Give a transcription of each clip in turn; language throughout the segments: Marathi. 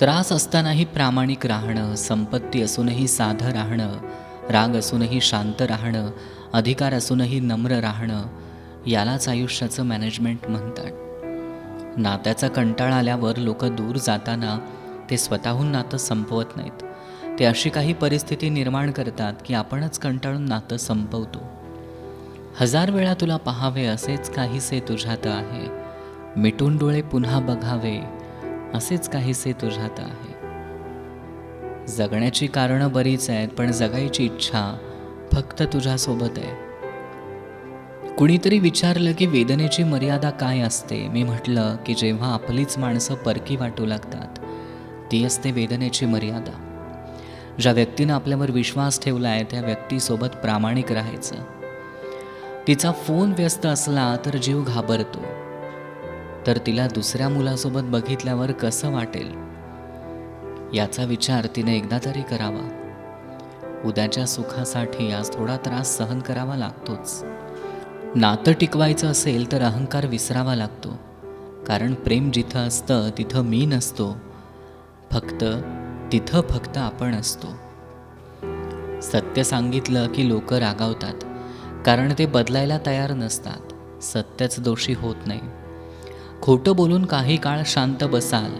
त्रास असतानाही प्रामाणिक राहणं संपत्ती असूनही साधं राहणं राग असूनही शांत राहणं अधिकार असूनही नम्र राहणं यालाच आयुष्याचं मॅनेजमेंट म्हणतात. नात्याचा कंटाळा आल्यावर लोक दूर जाताना ते स्वतःहून नातं संपवत नाहीत. ते अशी काही परिस्थिती निर्माण करतात की आपणच कंटाळून नातं संपवतो. हजार वेळा तुला पहावे असेच काहीसे तुझ्यात आहे. मिटून डोळे पुन्हा बघावे. असेच काहीसे तुझ्यात आहे. जगण्याची कारणं बरीच आहेत पण जगायची इच्छा फक्त तुझ्यासोबत आहे. कुणीतरी विचारलं की वेदनेची मर्यादा काय असते? मी म्हटलं की जेव्हा आपलीच माणसं परकी वाटू लागतात ती असते वेदनेची मर्यादा. ज्या व्यक्तीनं आपल्यावर विश्वास ठेवला आहे त्या व्यक्तीसोबत प्रामाणिक राहायचं. तिचा फोन व्यस्त असला तर जीव घाबरतो. तर तिला दुसऱ्या मुलासोबत बघितल्यावर कसं वाटेल? याचा विचार तिने एकदा तरी करावा. उद्याच्या सुखासाठी आज थोडा त्रास सहन करावा लागतोच. नातं टिकवायचं असेल तर अहंकार विसरावा लागतो. कारण प्रेम जिथं असतं तिथं मी नसतो. फक्त तिथं फक्त आपण असतो. सत्य सांगितलं की लोक रागावतात. कारण ते बदलायला तयार नसतात. सत्यच दोषी होत नाही. खोटं बोलून काही काळ शांत बसाल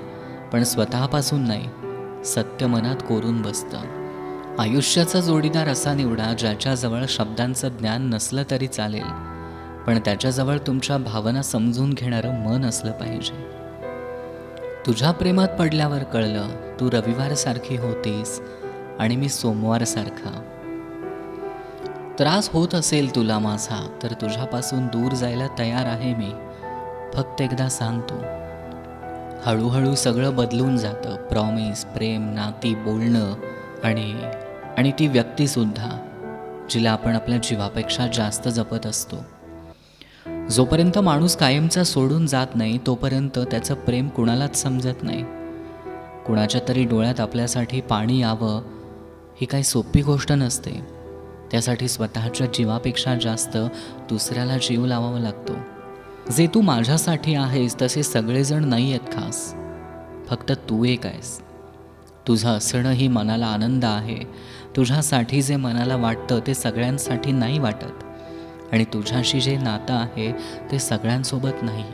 पण स्वतःपासून नाही सत्य मनात कोरून बसतं. आयुष्याचा जोडीदार असा निवडा ज्याच्याजवळ शब्दांचं ज्ञान नसलं तरी चालेल पण त्याच्याजवळ तुमच्या भावना समजून घेणारं मन असलं पाहिजे. तुझ्या प्रेमात पडल्यावर कळलं तू रविवारसारखी होतीस आणि मी सोमवारसारखा. त्रास होत असेल तुला माझा तर तुझ्यापासून दूर जायला तयार आहे मी. फक्त एकदा सांगतो हळूहळू सगळं बदलून जातं. प्रॉमिस प्रेम नाती बोलणं आणि आणि ती व्यक्तीसुद्धा जिला आपण आपल्या जीवापेक्षा जास्त जपत असतो. जोपर्यंत माणूस कायमचा सोडून जात नाही तोपर्यंत त्याचं प्रेम कुणालाच समजत नाही. कुणाच्या तरी डोळ्यात आपल्यासाठी पाणी यावं ही काही सोपी गोष्ट नसते. त्यासाठी स्वतःच्या जीवापेक्षा जास्त दुसऱ्याला जीव लावावा लागतो. जे तू माझ्यासाठी आहेस तसे सगळेजण नाही आहेत खास. फक्त तू एक आहेस. तुझं असणं ही मनाला आनंद आहे. तुझ्यासाठी जे मनाला वाटतं ते सगळ्यांसाठी नाही वाटत. आणि तुझ्याशी जे नातं आहे ते सगळ्यांसोबत नाही.